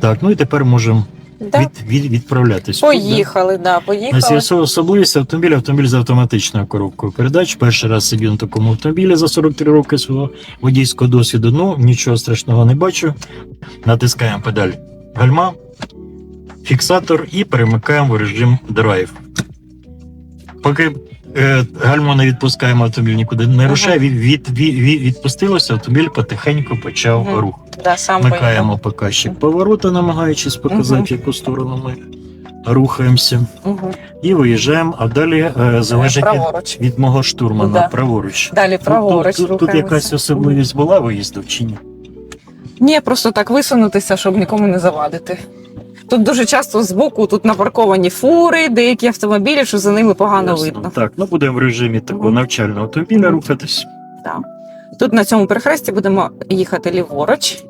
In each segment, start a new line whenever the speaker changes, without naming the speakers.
Так, ну і тепер можемо
Да.
від, від, відправлятись.
Поїхали, да,
нас
поїхали.
є осо- особливість автомобіля, автомобіль з автоматичною коробкою передач. Перший раз сидів на такому автомобілі за 43 роки свого водійського досвіду. Ну, нічого страшного не бачу. Натискаємо педаль гальма, фіксатор і перемикаємо в режим драйв. Поки гальмо не відпускаємо, автомобіль нікуди не
Ага.
рушає. Від, від, від, від- відпустилося, автомобіль потихеньку почав
Мгм.
рух.
Да, сам
Вмикаємо показчик поворота, намагаючись показати, в яку сторону ми рухаємося.
Угу.
І виїжджаємо, а далі е, залежить від,
Праворуч.
від мого штурмана
Да.
праворуч.
Далі праворуч
Тут, тут, тут якась особливість була виїзду чи ні?
Ні, просто так висунутися, щоб нікому не завадити. Тут дуже часто збоку тут напарковані фури, деякі автомобілі, що за ними погано
Ясно.
видно.
Так, ну будемо в режимі такого навчального автомобіля рухатись.
Тут на цьому перехресті будемо їхати ліворуч.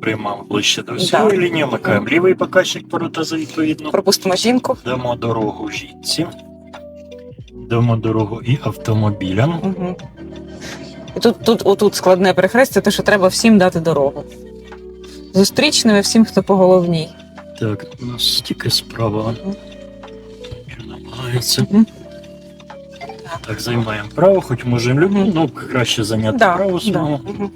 Приймаємо ближче до всієї
Да.
лінії, вмикаємо лівий показчик поворота відповідно.
Пропустимо жінку.
Дамо дорогу жінці. Дамо дорогу і автомобілям.
Угу. І тут, тут, отут складне перехрестя, те, що треба всім дати дорогу. Зустрічними всім, хто по головній.
Так, у нас тільки справа.
Що
Намагається.
Мгм.
Так, займаємо право, хоч можемо
любимо,
ну краще зайняти
Да,
праву
да. Мгм.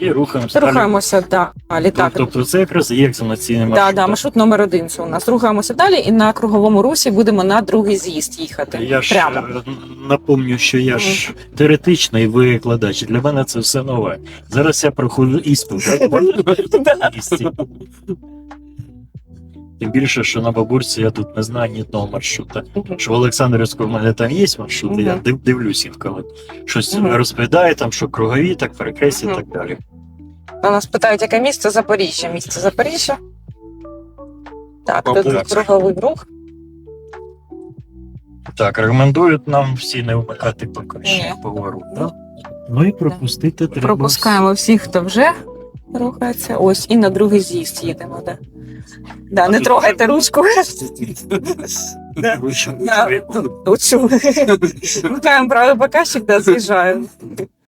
І рухаємося.
Рухаємося далі. Так,
Тобто це якраз є екзаменаційний
маршрут.
маршрут.
да, маршрут номер один це у нас. Рухаємося далі і на круговому русі будемо на другий з'їзд їхати.
Я ж
Прямо.
е, напомню, що я ж теоретичний викладач. Для мене це все нове. Зараз я проходжу іспит. Тим більше, що на бабурці я тут не знаю ні одного маршрута. Що в Олександрівську в мене там є маршрути, я див, дивлюсь інколи. Щось розповідає, там, що кругові, так перекресті і так далі.
На нас питають, яке місце Запоріжжя. Місце Запоріжжя. Так, тут круговий рух.
Так, рекомендують нам всі не вмикати поки що поворот. Да? Ну і пропустити треба.
Пропускаємо всіх, хто вже рухається. Ось і на другий з'їзд їдемо. Да. Да, не трогайте ручку. Да.
Ручку.
Оцю. Вмикаємо правий показчик, да, з'їжджаємо.